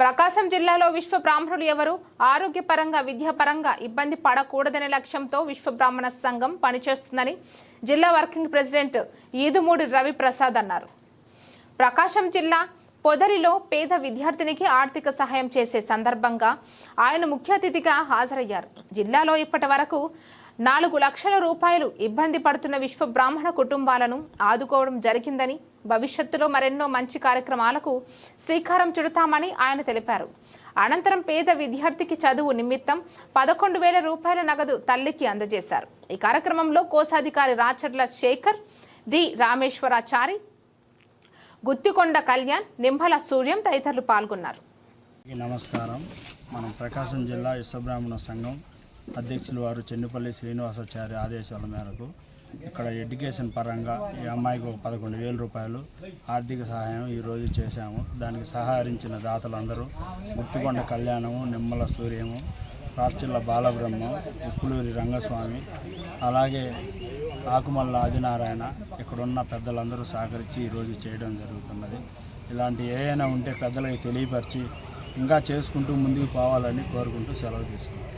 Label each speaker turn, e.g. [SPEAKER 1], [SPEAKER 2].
[SPEAKER 1] ప్రకాశం జిల్లాలో విశ్వ బ్రాహ్మణులు ఎవరు? ఆరోగ్యపరంగా విద్యాపరంగా ఇబ్బంది పడకూడదనే లక్ష్యంతో విశ్వ బ్రాహ్మణ సంఘం పనిచేస్తుందని జిల్లా వర్కింగ్ ప్రెసిడెంట్ ఈదుమూడి రవి ప్రసాద్ అన్నారు. ప్రకాశం జిల్లా పొదలిలో పేద విద్యార్థినికి ఆర్థిక సహాయం చేసే సందర్భంగా ఆయన ముఖ్య అతిథిగా హాజరయ్యారు. జిల్లాలో ఇప్పటి వరకు నాలుగు లక్షల రూపాయలు ఇబ్బంది పడుతున్న విశ్వ బ్రాహ్మణ కుటుంబాలను ఆదుకోవడం జరిగిందని భవిష్యత్తులో మరెన్నో మంచి కార్యక్రమాలకు శ్రీకారం చుడతామని ఆయన తెలిపారు. అనంతరం పేద విద్యార్థికి చదువు నిమిత్తం పదకొండు వేల రూపాయల నగదు తల్లికి అందజేశారు. ఈ కార్యక్రమంలో కోశాధికారి రాచర్ల శేఖర్ డి. రామేశ్వరాచారి గుత్తికొండ కళ్యాణ్ నింభల సూర్యం తదితరులు పాల్గొన్నారు.
[SPEAKER 2] నమస్కారం. మనం ప్రకాశం జిల్లా విశ్వబ్రాహ్మణ సంఘం అధ్యక్షులు వారు చెన్నుపల్లి శ్రీనివాసాచారి ఆదేశాల మేరకు ఇక్కడ ఎడ్యుకేషన్ పరంగా ఈ అమ్మాయికి ఒక పదకొండు వేల రూపాయలు ఆర్థిక సహాయం ఈరోజు చేశాము. దానికి సహకరించిన దాతలందరూ గుర్తుకొండ కళ్యాణము నిమ్మల సూర్యము కార్చిల్ల బాలబ్రహ్మ ఉప్పులూరి రంగస్వామి అలాగే ఆకుమల్ల ఆదినారాయణ ఇక్కడున్న పెద్దలందరూ సహకరించి ఈరోజు చేయడం జరుగుతున్నది. ఇలాంటి ఏదైనా ఉంటే పెద్దలకి తెలియపరిచి ఇంకా చేసుకుంటూ ముందుకు పోవాలని కోరుకుంటూ సెలవు తీసుకున్నాం